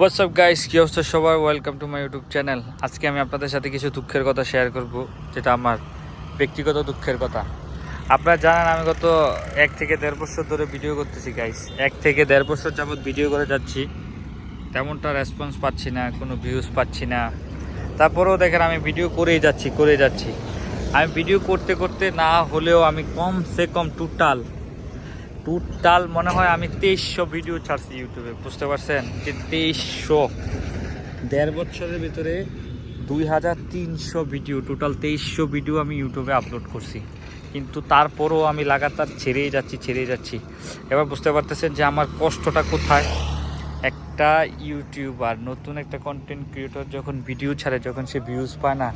WhatsApp guys কি অবস্থা সবাই welcome to my YouTube channel আজকে আমি আপনাদের সাথে কিছু দুঃখের কথা শেয়ার করব, যেটা আমার ব্যক্তিগত দুঃখের কথা। আপনারা জানেন, আমি গত এক থেকে দেড় বছর ধরে ভিডিও করতেছি গাইস এক থেকে দেড় বছর যাবত ভিডিও করে যাচ্ছি। তেমনটা রেসপন্স পাচ্ছি না, কোনো ভিউজ পাচ্ছি না। তারপরেও দেখেন, আমি ভিডিও করেই যাচ্ছি করে যাচ্ছি। আমি ভিডিও করতে করতে না হলেও আমি কম সে কম টোটাল টোটাল মনে হয় আমি তেইশশো ভিডিও ছাড়ছি ইউটিউবে বুঝতে পারছেন? যে তেইশশো। দেড় বছরের ভিতরে দুই হাজার তিনশো ভিডিও টোটাল তেইশশো ভিডিও আমি ইউটিউবে আপলোড করছি। কিন্তু তারপরও আমি লাগাতার ছেড়েই যাচ্ছি ছেড়েই যাচ্ছি। এবার বুঝতে পারতেছেন যে আমার কষ্টটা কোথায়? একটা ইউটিউবার নতুন একটা কন্টেন্ট ক্রিয়েটর যখন ভিডিও ছাড়ে, যখন সে ভিউজ পায় না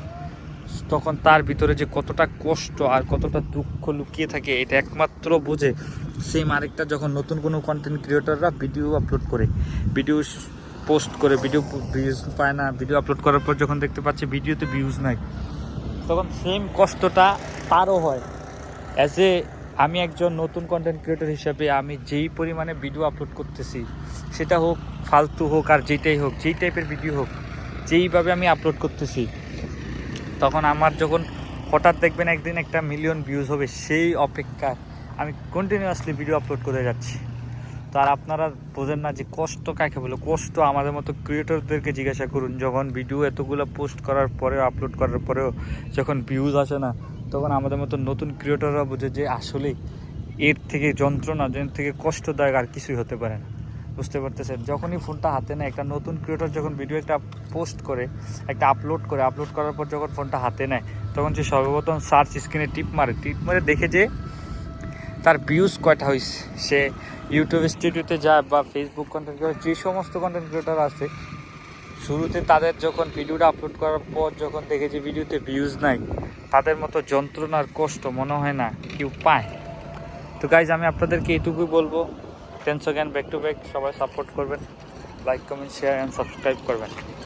তখন তার ভিতরে যে কতটা কষ্ট আর কতটা দুঃখ লুকিয়ে থাকে, এটা একমাত্র বোঝে সেম আরেকটা যখন নতুন কোনো কন্টেন্ট ক্রিয়েটররা ভিডিও আপলোড করে। ভিডিও পোস্ট করে ভিডিও ভিউজ পায় না ভিডিও আপলোড করার পর যখন দেখতে পাচ্ছে ভিডিওতে ভিউজ নাই, তখন সেম কষ্টটা তারও হয়। অ্যাজ এ আমি একজন নতুন কন্টেন্ট ক্রিয়েটর হিসাবে আমি যেই পরিমাণে ভিডিও আপলোড করতেছি, সেটা হোক, ফালতু হোক আর যেটাই হোক, যেই টাইপের ভিডিও হোক, যেইভাবে আমি আপলোড করতেছি তখন আমার যখন হঠাৎ দেখবেন একদিন একটা মিলিয়ন ভিউজ হবে সেই অপেক্ষায় আমি কন্টিনিউয়াসলি ভিডিও আপলোড করে যাচ্ছি। তো আর আপনারা বোঝেন না যে কষ্ট কাকে বলে? কষ্ট আমাদের মতো ক্রিয়েটরদেরকে জিজ্ঞাসা করুন। যখন ভিডিও এতগুলো পোস্ট করার পরেও আপলোড করার পরেও যখন ভিউজ আসে না, তখন আমাদের মতো নতুন ক্রিয়েটররা বোঝে যে আসলেই এর থেকে যন্ত্রণা, এর থেকে কষ্টদায়ক আর কিছুই হতে পারে না। বুঝতে পারতেছেন। যখনই ফোনটা হাতে নেয়, একটা নতুন ক্রিয়েটর যখন ভিডিও একটা পোস্ট করে, একটা আপলোড করে আপলোড করার পর যখন ফোনটা হাতে নেয়, তখন সে সর্বপ্রথম সার্চ স্ক্রিনে টিপ মারে। টিপ মারে দেখে যে তার ভিউজ কয়টা হয়েছে সে ইউটিউব স্টুডিওতে যায় বা ফেসবুক কন্টেন্ট ক্রিয়েটর যে সমস্ত কন্টেন্ট ক্রিয়েটর আছে, শুরুতে তাদের যখন ভিডিওটা আপলোড করার পর যখন দেখে যে ভিডিওতে ভিউজ নাই, তাদের মতো যন্ত্রণার কষ্ট মনে হয় না কেউ পায়। তো গাইজ আমি আপনাদেরকে এটুকুই বলব thanks again back to back সবাই সাপোর্ট করবেন like comment share and subscribe করবেন।